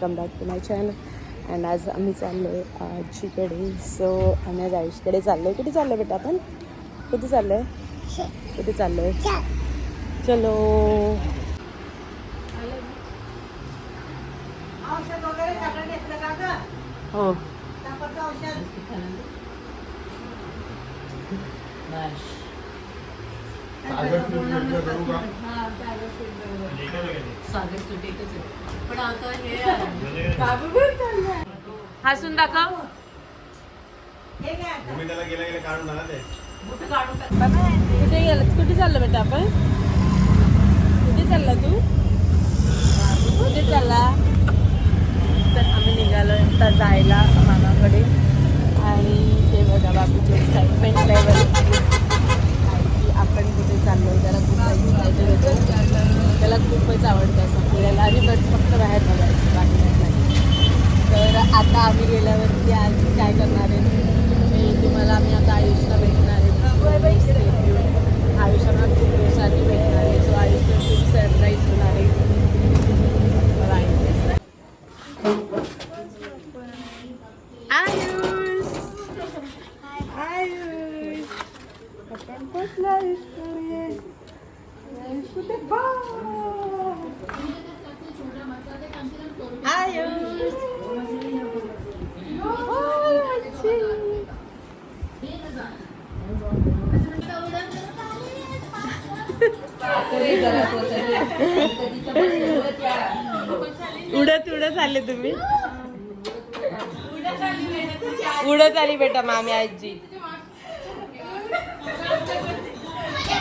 Come back to my channel and आज आम्ही चाललो आहे आजीकडे. सो आम्ही आज आयुषकडे चाललो आहे कुठे चाललो आहे बेटा आपण कुठे चाललो आहे कुठे चाललो आहे चलो हो. पण आता हे हसून दाखव. कुठे गेलं? कुठे चाललं बेटा आपण? कुठे चालला तू? कुठे चालला? तर आम्ही निघालो आता जायला मामाकडे. आणि ते बघा बाबूची एक्साइटमेंट लेवल की आपण कुठे चाललो त्याला खूप त्याला खूपच आवडतं असं फिरायला. आणि बस फक्त बाहेर बघायचं बाकी तर आता आम्ही गेल्यावरती आज काय करणार आहे? तुम्हाला आम्ही आता आयुषला भेटणार आहे आयुषाला खूप दिवसांनी भेटणार आहे सो आयुषला खूप सरप्राईज होणार आहे Bye. आयुष आयुष आपण बसला आयुषकडे आयुष कुठे बा आयुष ओय, आजी. उडत उडत आले तुम्ही. उडत आली बेटा मामी आजी.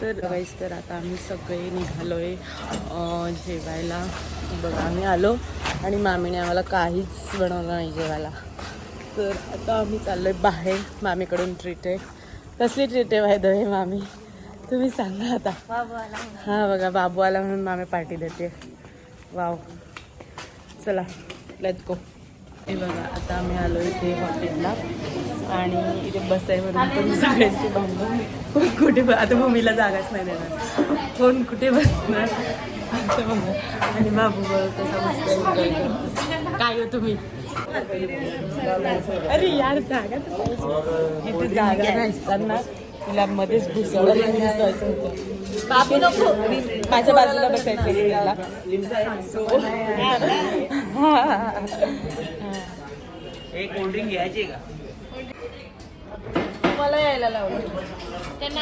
तर गाईस तर आता आम्ही सगळे निघालोय आहे जेवायला. बघा आम्ही आलो आणि मामीने आम्हाला काहीच बनवलं नाही जेवायला. तर आता आम्ही चाललोय बाहेर. मामीकडून ट्रीट आहे. कसली ट्रीट आहे वायद हे मामी? तुम्ही सांगा आता. हां बघा बाबू आला म्हणून मामी पार्टी देते. वाव. चला लेट्स गो हे बघा आता आम्ही आलो इथे हॉटेलला आणि इथे बसायवरून पण सगळ्यांची भांडण कुठे आता भूमीला जागाच नाही देणार. कोण कुठे बसणार? आणि बाबू कसा मस्त काय हो तुम्ही? अरे यार जागा इथे जागा नसताना तिला मध्येच घुसवलं आणि होतं. बाबू नको. माझ्या बाजूला बसायचं तिला हा एक कोल्ड्रिंक घ्यायची का?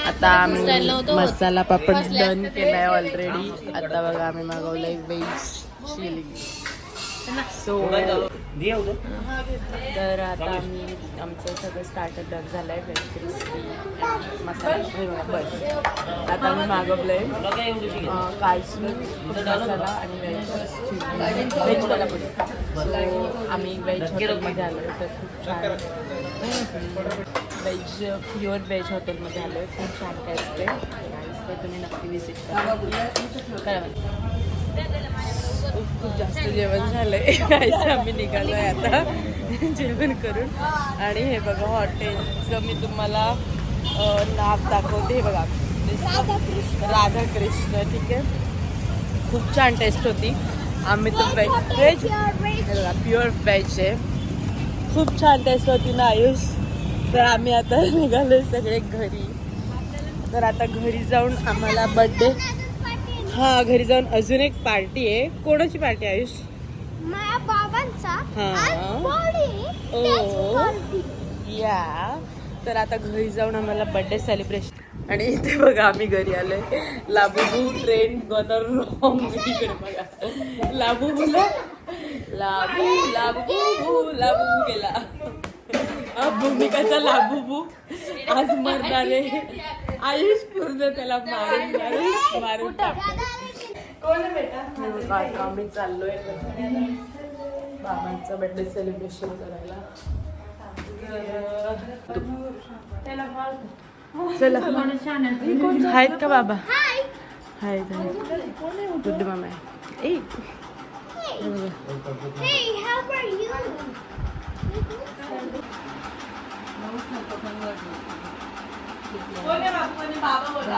आता आम्ही मसाला पापड डन केलाय ऑलरेडी आता बघा आम्ही मागवलंय व्हेज चिली सो तर आता आम्ही आमचं सगळं स्टार्टर डन झालंय व्हेज क्रिस्पी मसाला बस आता आम्ही मागवलंय अं, काजू मसाला आणि व्हेज व्हेज कोल्हापुरी. सो आम्ही व्हेज हॉटेलमध्ये आलो तर खूप छान. व्हेज प्युअर व्हेज हॉटेलमध्ये आलो आहे खूप छान काय असते तर तुम्ही नक्की विजिट करा. काय खूप जास्त जेवण झालंय. खायचं आम्ही निघालो आहे आता. जेवण करून. आणि हे बघा हॉटेलचं मी तुम्हाला नाव दाखवते. हे बघा राधा राधाकृष्ण ठीक आहे? खूप छान टेस्ट होती. आम्ही तर व्हेज व्हेज बघा प्युअर व्हेज आहे. खूप छान टेस्ट होती ना आयुष. तर आम्ही आता निघालो सगळे घरी. तर आता घरी जाऊन आम्हाला बड्डे हा घरी जाऊन अजून एक पार्टी आहे. कोणाची पार्टी आयुष? माझ्या बाबांचा हा. या. तर आता घरी जाऊन आम्हाला बर्थडे सेलिब्रेशन आणि इथे बघा आम्ही घरी आलोय. लाबूबू ट्रेन गदर रॉंग इकडे बघा. लाबूबूला लाबू लाबू लाबू गेला. भूमिकाचा लाबूबू. आज मरणार. आहे आयुष पूर्ण त्याला मारून मारून मारून आम्ही चाललोय. बाबांचा बर्थडे सेलिब्रेशन करायला. चला. आहेत का बाबा? हाय. मामा आहे ए. Hey, how are you? कोण